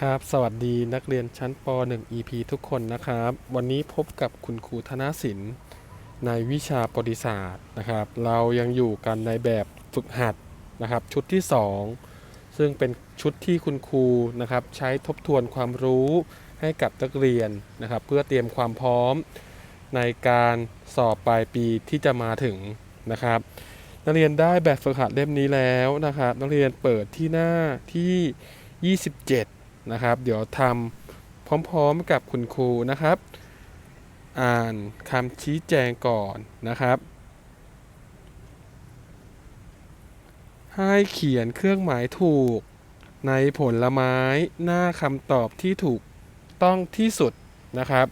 ครับ สวัสดีนักเรียนชั้นป .1 EP ทุกคนนะครับ วันนี้พบกับคุณครูธนศิลป์ในวิชาประวัติศาสตร์นะครับ เรายังอยู่กันในแบบฝึกหัดนะครับ ชุดที่ 2 ซึ่งเป็นชุดที่คุณครูนะครับ ใช้ทบทวนความรู้ให้กับนักเรียนนะครับ เพื่อเตรียมความพร้อมในการสอบปลายปีที่จะมาถึงนะครับ นักเรียนได้แบบฝึกหัดเล่มนี้แล้วนะครับ นักเรียนเปิดที่หน้าที่ 27 นะครับ เดี๋ยวทำพร้อมๆกับคุณครูนะครับ อ่านคำชี้แจงก่อนนะครับ ให้เขียนเครื่องหมายถูก ในผลไม้หน้าคำตอบที่ถูกต้องที่สุดนะครับ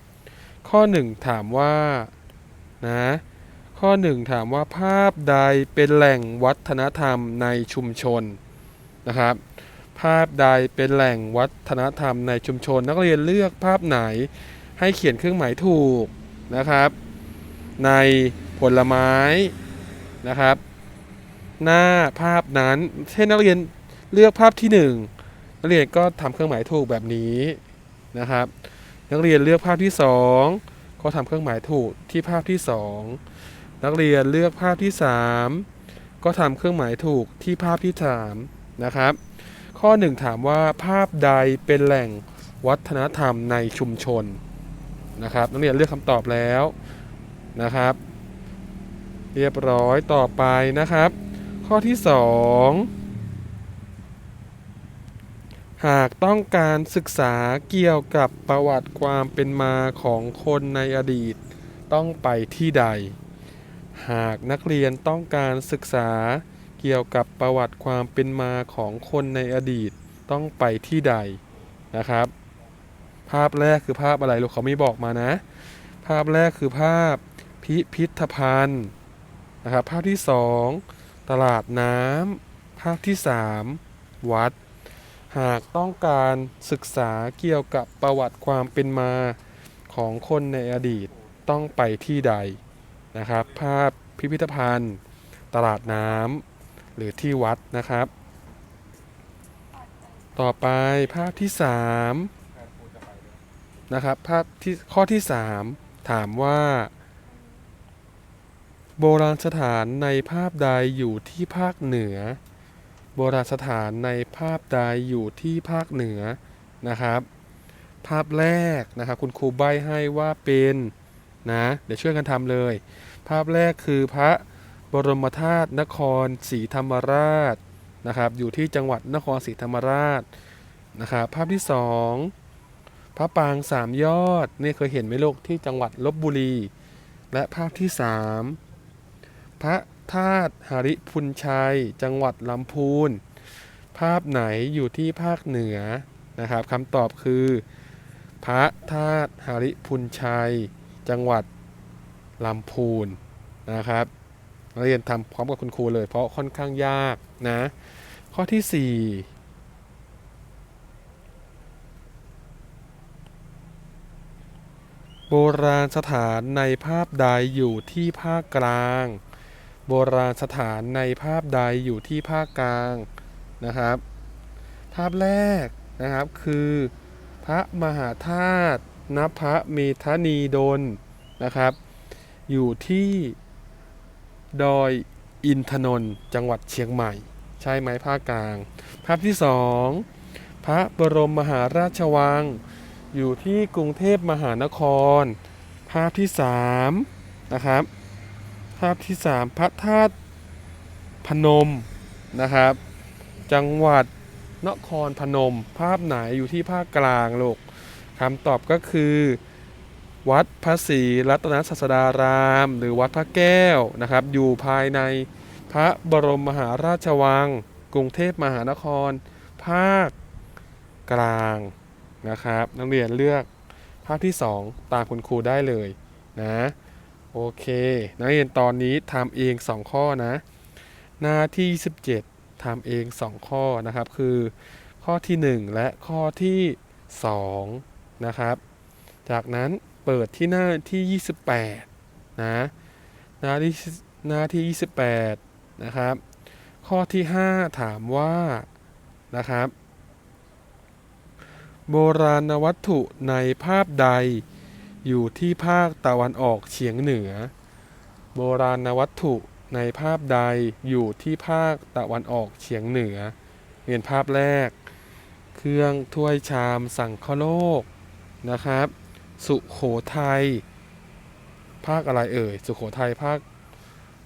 ข้อ 1 ถามว่านะข้อ 1 ถามว่าภาพใดเป็นแหล่งวัฒนธรรมในชุมชนนะครับ ภาพใดเป็นแหล่งวัฒนธรรมในชุมชน นักเรียนเลือกภาพไหนให้เขียนเครื่องหมายถูกนะครับ ในผลไม้นะครับ หน้าภาพนั้นเช่นนักเรียนเลือกภาพที่หนึ่งนักเรียนก็ทำเครื่องหมายถูกแบบนี้นะครับ นักเรียนเลือกภาพที่สองก็ทำเครื่องหมายถูกที่ภาพที่สองนักเรียนเลือกภาพที่สามก็ทำเครื่องหมายถูกที่ภาพที่สามนะครับ ข้อ 1 ถามว่าภาพใดเป็นแหล่งวัฒนธรรมในชุมชนนะครับนักเรียนเลือกคำตอบแล้วนะครับ เรียบร้อยต่อไปนะครับ ข้อที่ 2 หากต้องการศึกษาเกี่ยวกับประวัติความเป็นมาของคนในอดีต ต้องไปที่ใด หากนักเรียนต้องการศึกษา เกี่ยวกับประวัติความเป็นมาของคนในอดีตต้องไปที่ใดนะครับ ภาพแรกคือภาพอะไรลูกเขาไม่บอกมานะ ภาพแรกคือภาพพิพิธภัณฑ์นะครับ ภาพที่สองตลาดน้ำภาพที่สามวัด หากต้องการศึกษาเกี่ยวกับประวัติความเป็นมาของคนในอดีตต้องไปที่ใดนะครับ ภาพพิพิธภัณฑ์ ตลาดน้ำ หรือที่วัดนะครับ ต่อไปภาพที่3นะครับภาพที่ข้อที่ 3 ถามว่า โบราณสถานในภาพใดอยู่ที่ภาคเหนือ โบราณสถานในภาพใดอยู่ที่ภาคเหนือนะครับภาพแรกนะครับคุณครูใบให้ว่าเป็นนะเดี๋ยวช่วยกันทำเลย ภาพแรกคือพระ บรมธาตุนครศรีธรรมราชนะครับอยู่ที่จังหวัดนครศรีธรรมราชนะครับภาพที่สองพระปางสามยอดนี่เคยเห็นไหมลูกที่จังหวัดลบบุรี และภาพที่สามพระธาตุหริพุนชัย จังหวัดลำพูนภาพไหนอยู่ที่ภาคเหนือนะครับคำตอบคือ พระธาตุหริพุนชัย จังหวัดลำพูนนะครับ เรียนทำพร้อมกับคุณครูเลย เพราะค่อนข้างยากนะ ข้อที่ 4 โบราณสถานในภาพใดอยู่ที่ภาคกลาง โบราณสถานในภาพใดอยู่ที่ภาคกลางนะครับ ภาพแรกนะครับคือพระมหาธาตุนพระเมธนีดลนะครับ อยู่ที่ ดอยอินทนนท์จังหวัดเชียงใหม่ ใช่ไหมภาคกลาง ภาพที่สองพระบรมมหาราชวัง อยู่ที่กรุงเทพมหานคร ภาพที่สามนะครับภาพที่สามพระธาตุพนมนะครับ จังหวัดนครพนม ภาพไหนอยู่ที่ภาคกลางลูกคำตอบก็คือ วัดพระศรีรัตนศาสดาราม หรือวัดพระแก้วนะครับ อยู่ภายในพระบรมมหาราชวัง กรุงเทพมหานคร ภาคกลางนะครับ นักเรียนเลือกภาพที่ 2 ตามคุณครูได้เลยนะโอเค นักเรียนตอนนี้ทำเอง 2 ข้อนะ หน้าที่17ทำเอง 2 ข้อนะครับ คือข้อที่ 1 และข้อที่ 2 นะครับ จากนั้น เปิดที่หน้าที่ 28 นะหน้าที่หน้าที่ 28 นะครับ ข้อที่ 5 ถามว่านะครับ โบราณวัตถุในภาพใดอยู่ที่ภาคตะวันออกเฉียงเหนือ โบราณวัตถุในภาพใดอยู่ที่ภาคตะวันออกเฉียงเหนือเรียนภาพแรก เครื่องถ้วยชามสังคโลกนะครับ สุโขทัยภาคอะไรเอ่ย สุโขทัยภาค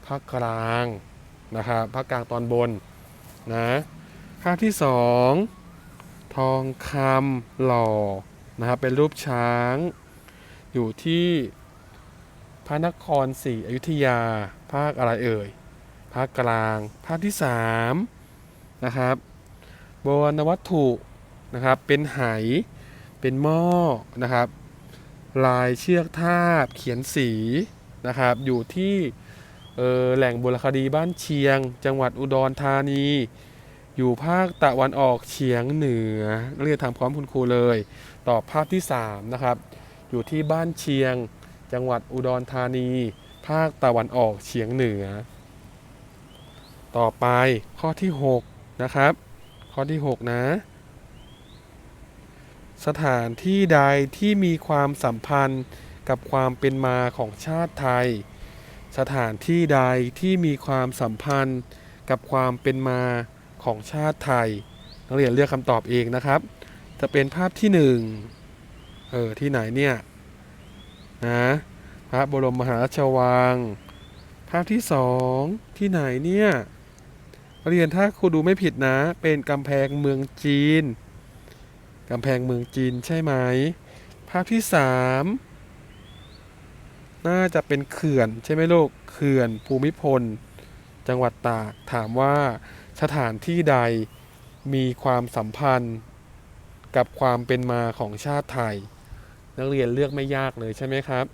ภาคกลางนะครับภาคกลางตอนบนนะภาคที่สองทองคำหล่อนะครับเป็นรูปช้าง อยู่ที่พระนครศรีอยุธยา ภาคอะไรเอ่ย ภาคกลาง ภาคที่สามนะครับโบราณวัตถุนะครับเป็นไหเป็นหม้อนะครับ ลายเชือกทาบเขียนสีนะครับ อยู่ที่แหล่งโบราณคดีบ้านเชียง จังหวัดอุดรธานี อยู่ภาคตะวันออกเฉียงเหนือเรียนทำพร้อมคุณครูเลย ตอบภาพที่ 3 นะครับ อยู่ที่บ้านเชียง จังหวัดอุดรธานี ภาคตะวันออกเฉียงเหนือ ต่อไปข้อที่ 6 นะครับ ข้อที่ 6 นะ สถานที่ใดที่มีความสัมพันธ์กับความเป็นมาของชาติไทย สถานที่ใดที่มีความสัมพันธ์กับความเป็นมาของชาติไทย นักเรียนเลือกคำตอบเองนะครับ จะเป็นภาพที่หนึ่งเออที่ไหนเนี่ยนะพระบรมมหาราชวัง ภาพที่สองที่ไหนเนี่ยนักเรียนถ้าครูดูไม่ผิดนะ เป็นกำแพงเมืองจีน กำแพงเมืองจีนใช่ไหม ภาพที่สามน่าจะเป็นเขื่อนใช่ไหมลูก เขื่อนภูมิพล จังหวัดตาก ถามว่าสถานที่ใดมีความสัมพันธ์กับความเป็นมาของชาติไทย นักเรียนเลือกไม่ยากเลยใช่ไหมครับ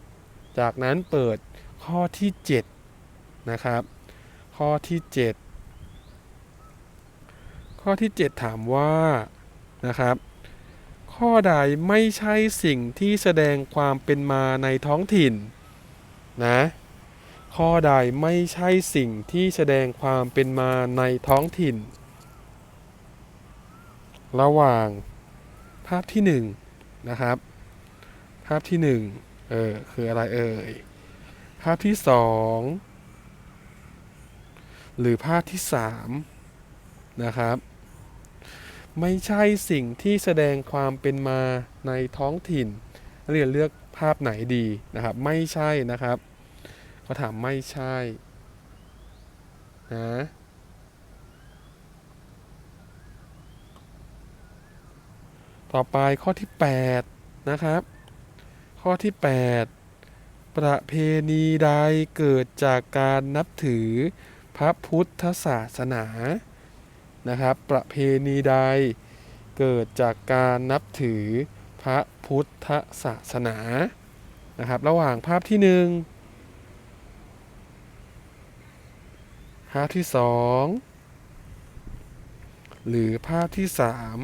จากนั้นเปิดข้อที่ 7 นะครับ ข้อที่ 7 ข้อที่ 7 ถามว่านะครับ ข้อใดไม่ใช่สิ่งที่แสดงความเป็นมาในท้องถิ่นนะข้อใดไม่ใช่สิ่งที่แสดงความเป็นมาในท้องถิ่น ระหว่างภาพที่หนึ่งนะครับ ภาพที่หนึ่งเออคืออะไรเอ่ยภาพที่สองหรือภาพที่สามนะครับ ไม่ใช่สิ่งที่แสดงความเป็นมาในท้องถิ่นเรียนเลือกภาพไหนดีนะครับ ไม่ใช่นะครับเขาถามไม่ใช่นะต่อไปข้อที่ 8 นะครับ ข้อที่ 8 ประเพณีใดเกิดจากการนับถือพระพุทธศาสนา นะครับ ประเพณีใดเกิดจากการนับถือพระพุทธศาสนานะครับ ระหว่างภาพที่หนึ่งภาพที่สองหรือภาพที่สาม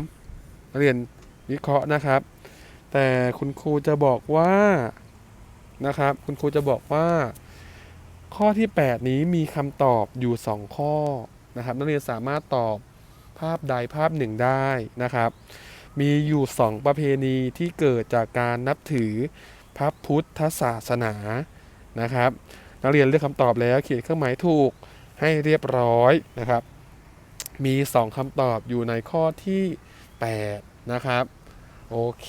เรียนวิเคราะห์นะครับ แต่คุณครูจะบอกว่านะครับ คุณครูจะบอกว่า ข้อที่ 8 นี้มีคำตอบอยู่ 2 ข้อนะครับ นักเรียนสามารถตอบ ภาพใดภาพหนึ่งได้นะครับ มีอยู่2ประเพณีที่เกิดจากการนับถือพระพุทธศาสนานะครับ นักเรียนเลือกคำตอบแล้วเขียนเครื่องหมายถูกให้เรียบร้อยนะครับ มี2คำตอบอยู่ในข้อที่ 8 นะครับ โอเค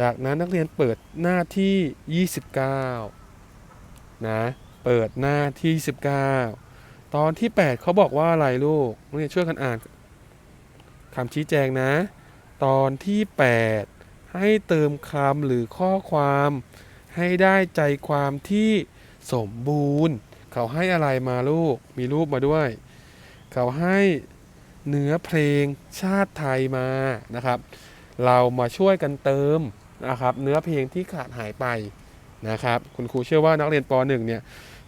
จากนั้นนักเรียนเปิดหน้าที่ 29 นะ เปิดหน้าที่ 19 ตอนที่ 8เขาบอกว่าอะไรลูกนักเรียนช่วยกันอ่าน คำชี้แจงนะ ตอนที่ 8 ให้เติมคำหรือข้อความ ให้ได้ใจความที่สมบูรณ์ เขาให้อะไรมาลูก มีรูปมาด้วย เขาให้เนื้อเพลงชาติไทยมานะครับ เรามาช่วยกันเติมนะครับ เนื้อเพลงที่ขาดหายไปนะครับ คุณครูเชื่อว่านักเรียนป .1 เนี่ย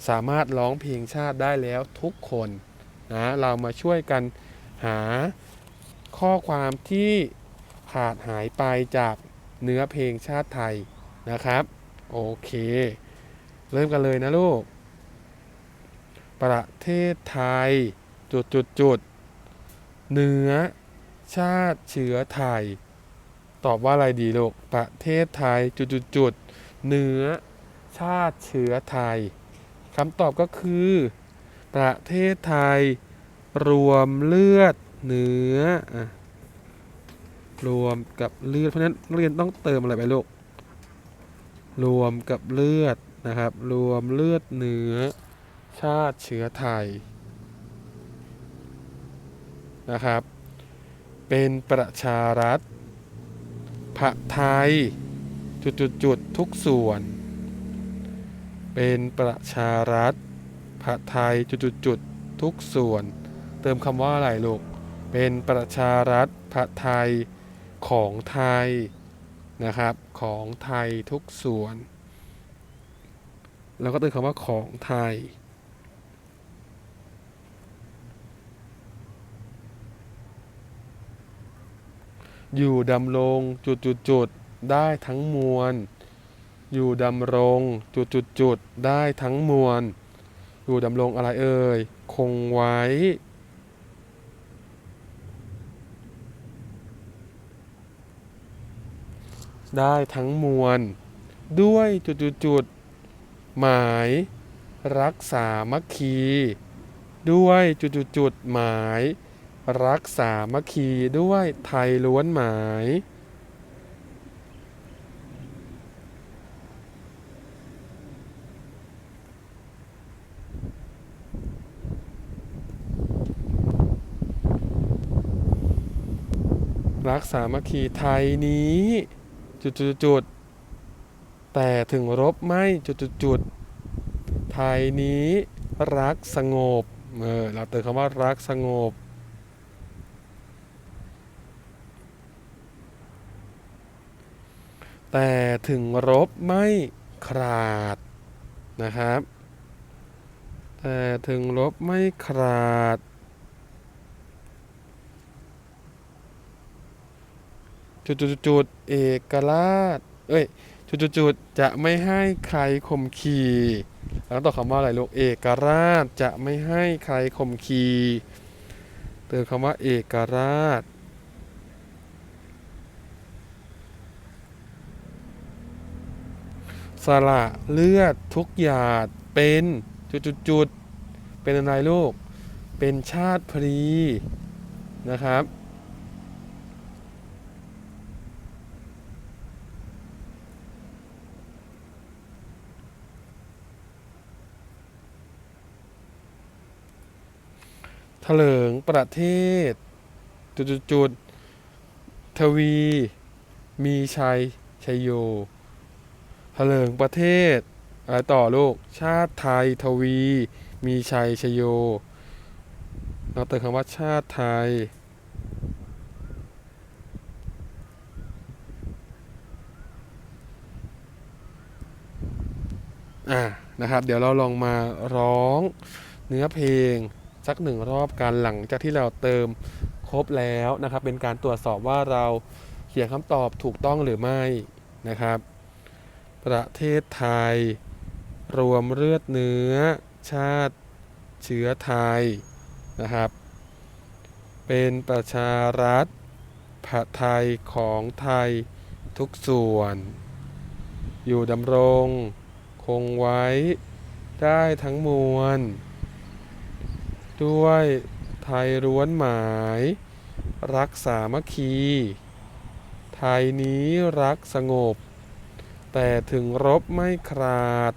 สามารถร้องเพลงชาติได้แล้วทุกคนนะ เรามาช่วยกันหา ข้อความที่ขาดหายไปจากเนื้อเพลงชาติไทยนะครับ โอเค เริ่มกันเลยนะลูก ประเทศไทย จุดจุดจุดเนื้อชาติเชื้อไทย ตอบว่าอะไรดีลูก ประเทศไทย จุดจุดจุดเนื้อชาติเชื้อไทยคำตอบก็คือ ประเทศไทย รวมเลือด เนื้ออรวมกับเลือด เพราะฉะนั้นเรียนต้องเติมอะไรไปลูก รวมกับเลือดนะครับ รวมเลือดเนื้อชาติเชื้อไทยนะครับ เป็นประชารัฐผะไทยจุดจุดจุดๆทุกส่วน เป็นประชารัฐผะไทยจุดจุดจุดๆๆทุกส่วน เติมคำว่าอะไรลูก เป็นประชารัฐผะไทยของไทยนะครับ ของไทยทุกส่วนแล้วก็เติมคำว่าของไทย อยู่ดำรงจุดจุดจุดได้ทั้งมวล อยู่ดำรงจุดจุดจุดได้ทั้งมวล อยู่ดำรงอะไรเอ่ย คงไว้ ได้ทั้งมวล ด้วยจุดจุดจุดๆหมาย รักษามัคคี ด้วยจุดจุดจุดๆหมาย รักษามัคคีด้วยไทยล้วนหมายรักษามัคคีไทยนี้ จุดจุดจุดๆแต่ถึงรบไม่จุดจุดจุดๆไทยนี้รักสงบ เออ เราเติมคำว่ารักสงบ แต่ถึงรบไม่ขาดนะครับ แต่ถึงรบไม่ขาด จุดจุดจุดๆเอกราช เอ้ย จุดจุดจุดๆจะไม่ให้ใครข่มขีแล้วต่อคำว่าอะไรลูก เอกราชจะไม่ให้ใครข่มขีเติมคำว่าเอกราชสละเลือดทุกหยาดเป็นจุดจุดจุดๆเป็นอะไรลูก เป็นชาติพรีนะครับ ถลิงประเทศจุดจุดจุดๆทวี มีชัย ชัยโยเถลิงประเทศอะไรต่อลูก ชาติไทยทวี มีชัย ชยโย เราเติมคำว่าชาติไทย อะนะครับ เดี๋ยวเราลองมาร้องเนื้อเพลง สักหนึ่งรอบกันหลังจากที่เราเติมครบแล้วนะครับ เป็นการตรวจสอบว่าเราเขียนคำตอบถูกต้องหรือไม่นะครับ ประเทศไทย รวมเลือดเนื้อ ชาติเชื้อไทยนะครับ เป็นประชารัฐผะไทยของไทยทุกส่วน อยู่ดำรง คงไว้ได้ทั้งมวล ด้วยไทยร้วนหมาย รักษามัคคี ไทยนี้รักสงบ แต่ถึงรบไม่ขาด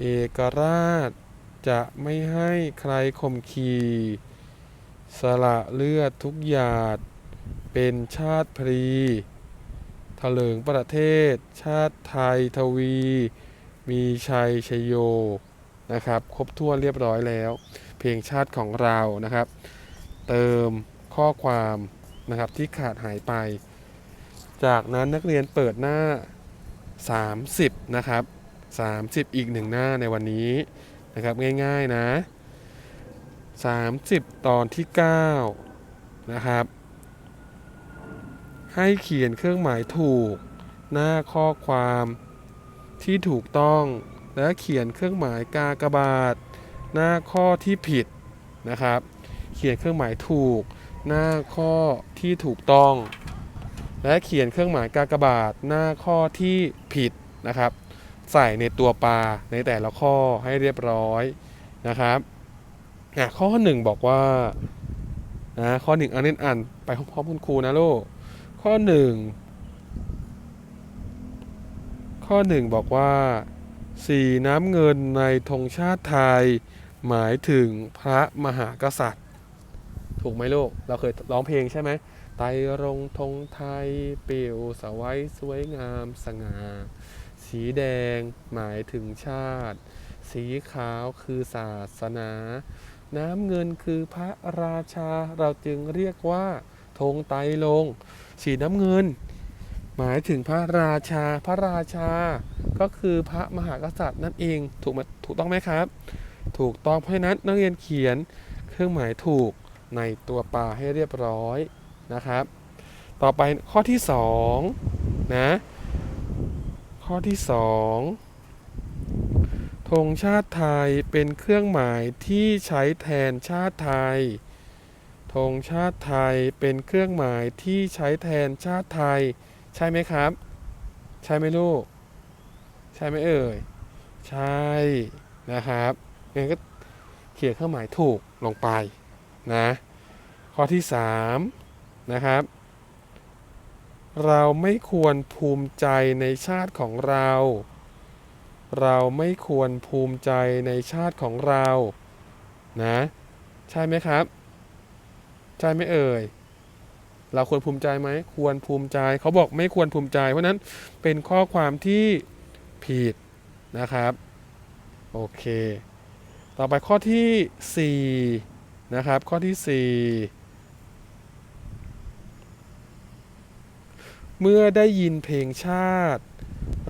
เอกราชจะไม่ให้ใครข่มขีสละเลือดทุกหยาด เป็นชาติพรีถลิงประเทศ ชาติไทยทวี มีชัยชยโยนะครับ ครบถ้วนเรียบร้อยแล้ว เพลงชาติของเรานะครับ เติมข้อความนะครับที่ขาดหายไป จากนั้นนักเรียนเปิดหน้า 30 นะครับ 30 อีกหนึ่งหน้าในวันนี้นะครับง่ายๆนะ 30 ตอนที่ 9 นะครับ ให้เขียนเครื่องหมายถูก หน้าข้อความที่ถูกต้องและเขียนเครื่องหมายกากบาท หน้าข้อที่ผิดนะครับ เขียนเครื่องหมายถูก หน้าข้อที่ถูกต้อง และเขียนเครื่องหมายกากบาท หน้าข้อที่ผิดนะครับ ใส่ในตัวปลาในแต่ละข้อให้เรียบร้อยนะครับอะข้อหนึ่งบอกว่านะข้อหนึ่งอันนี้อ่านไปพร้อมๆคุณครูนะลูกข้อหนึ่งข้อหนึ่งบอกว่า สีน้ำเงินในธงชาติไทย หมายถึงพระมหากษัตริย์ ถูกไหมลูก เราเคยร้องเพลงใช่ไหมไตรรงธงไทยเปลี่ยวสวัยสวยงามสง่าสีแดงหมายถึงชาติ สีขาวคือศาสนา น้ำเงินคือพระราชาเราจึงเรียกว่าธงไตรรงสีน้ำเงิน หมายถึงพระราชา พระราชา ก็คือพระมหากษัตริย์นั่นเอง ถูกไหมถูกต้องไหมครับ ถูกต้องเพราะฉะนั้นนักเรียนเขียนเครื่องหมายถูกในตัวปลาให้เรียบร้อยนะครับ ต่อไปข้อที่2นะ ข้อที่2ธงชาติไทยเป็นเครื่องหมายที่ใช้แทนชาติไทยธงชาติไทยเป็นเครื่องหมายที่ใช้แทนชาติไทย ใช่ไหมครับ ใช่ไหมลูก ใช่ไหมเอ่ย ใช่นะครับงั้นก็เขียนเครื่องหมายถูกลงไปนะ ข้อที่ 3 นะครับ เราไม่ควรภูมิใจในชาติของเรา เราไม่ควรภูมิใจในชาติของเรา นะ ใช่ไหมครับ ใช่ไหมเอ่ย เราควรภูมิใจไหมควรภูมิใจเขาบอกไม่ควรภูมิใจ เพราะนั้นเป็นข้อความที่ผิดนะครับ โอเค ต่อไปข้อที่4นะครับข้อที่ 4 เมื่อได้ยินเพลงชาติ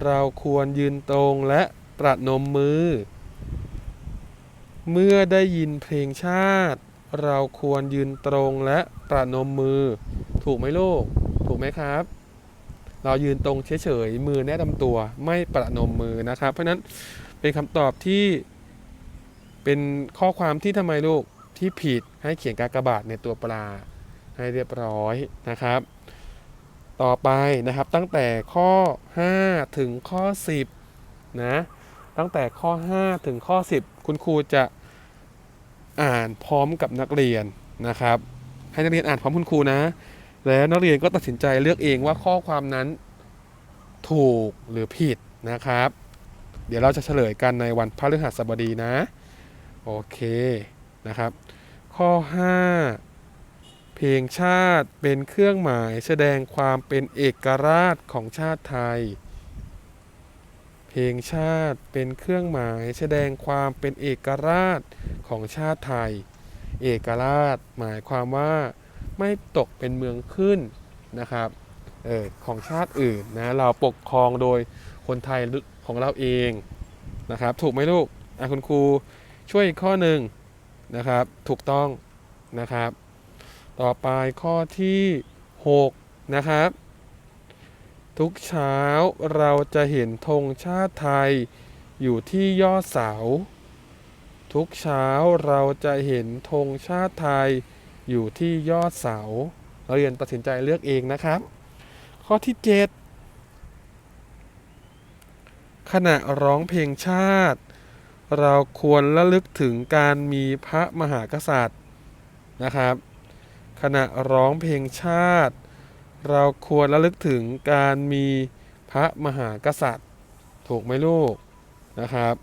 เราควรยืนตรงและประนมมือ เมื่อได้ยินเพลงชาติ เราควรยืนตรงและประนมมือ ถูกไหมลูก ถูกไหมครับ เรายืนตรงเฉยๆมือแนบลำตัวไม่ประนมมือนะครับ เพราะฉะนั้นเป็นคำตอบที่เป็นข้อความที่ทำไมลูกที่ผิดให้เขียนกากบาทในตัวปลาให้เรียบร้อยนะครับ ต่อไปนะครับตั้งแต่ข้อ 5 ถึงข้อ 10นะตั้งแต่ข้อ 5 ถึงข้อ 10 คุณครูจะอ่านพร้อมกับนักเรียนนะครับ ให้นักเรียนอ่านพร้อมคุณครูนะ แล้วนักเรียนก็ตัดสินใจเลือกเองว่าข้อความนั้นถูกหรือผิดนะครับ เดี๋ยวเราจะเฉลยกันในวันพฤหัสบดีนะ โอเคนะครับ ข้อ 5 เพลงชาติเป็นเครื่องหมายแสดงความเป็นเอกราชของชาติไทย เพลงชาติเป็นเครื่องหมายแสดงความเป็นเอกราชของชาติไทย เอกราชหมายความว่า ไม่ตกเป็นเมืองขึ้นนะครับเออของชาติอื่นนะเราปกครองโดยคนไทยของเราเองนะครับ ถูกไหมลูกอะคุณครูช่วยอีกข้อหนึ่งนะครับ ถูกต้องนะครับ ต่อไปข้อที่6นะครับ ทุกเช้าเราจะเห็นธงชาติไทยอยู่ที่ยอดเสา ทุกเช้าเราจะเห็นธงชาติไทย อยู่ที่ยอดเสาเราเรียนตัดสินใจเลือกเองนะครับ ข้อที่ 7 ขณะร้องเพลงชาติ เราควรระลึกถึงการมีพระมหากษัตริย์นะครับ ขณะร้องเพลงชาติ เราควรระลึกถึงการมีพระมหากษัตริย์ ถูกไหมลูกนะครับ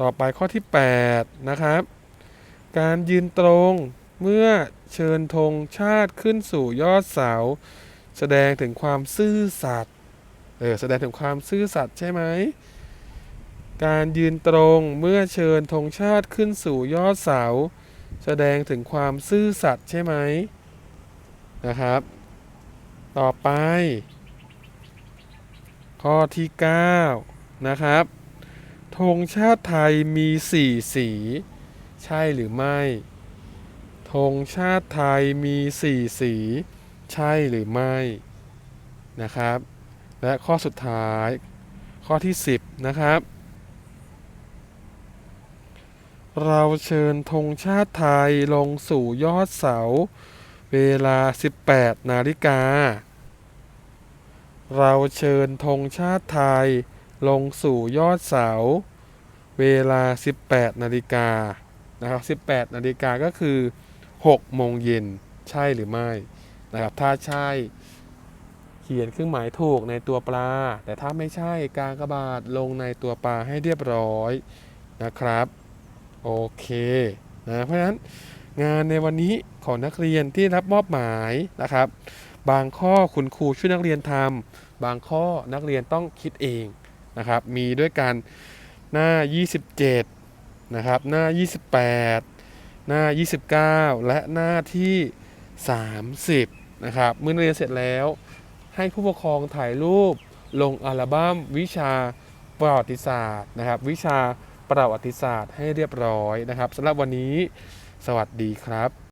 ต่อไปข้อที่ 8 นะครับ การยืนตรงเมื่อเชิญธงชาติขึ้นสู่ยอดเสา แสดงถึงความซื่อสัตย์เออแสดงถึงความซื่อสัตย์ใช่ไหมการยืนตรงเมื่อเชิญธงชาติขึ้นสู่ยอดเสา แสดงถึงความซื่อสัตย์ใช่ไหมนะครับ ต่อไป ข้อที่ 9 นะครับ ธงชาติไทยมีสี่สี ใช่หรือไม่ธงชาติไทยมีสี่สี ใช่หรือไม่นะครับ และข้อสุดท้ายข้อที่ 10 นะครับ เราเชิญธงชาติไทยลงสู่ยอดเสา เวลา 18 นาฬิกา เราเชิญธงชาติไทย ลงสู่ยอดเสา เวลา 18 นาฬิกานะครับ 18 นาฬิกาก็คือ 6 โมงเย็นใช่หรือไม่นะครับ ถ้าใช่เขียนเครื่องหมายถูกในตัวปลา แต่ถ้าไม่ใช่กากบาทลงในตัวปลาให้เรียบร้อยนะครับ โอเคนะเพราะฉะนั้นงานในวันนี้ของนักเรียนที่รับมอบหมายนะครับ บางข้อคุณครูช่วยนักเรียนทำบางข้อนักเรียนต้องคิดเอง นะครับ มีด้วยกันหน้า 27 นะครับ หน้า 28 หน้า 29 และหน้าที่ 30 นะครับ เมื่อเรียนเสร็จแล้วให้ผู้ปกครองถ่ายรูปลงอัลบั้มวิชาประวัติศาสตร์นะครับ วิชาประวัติศาสตร์ให้เรียบร้อยนะครับสำหรับวันนี้ สวัสดีครับ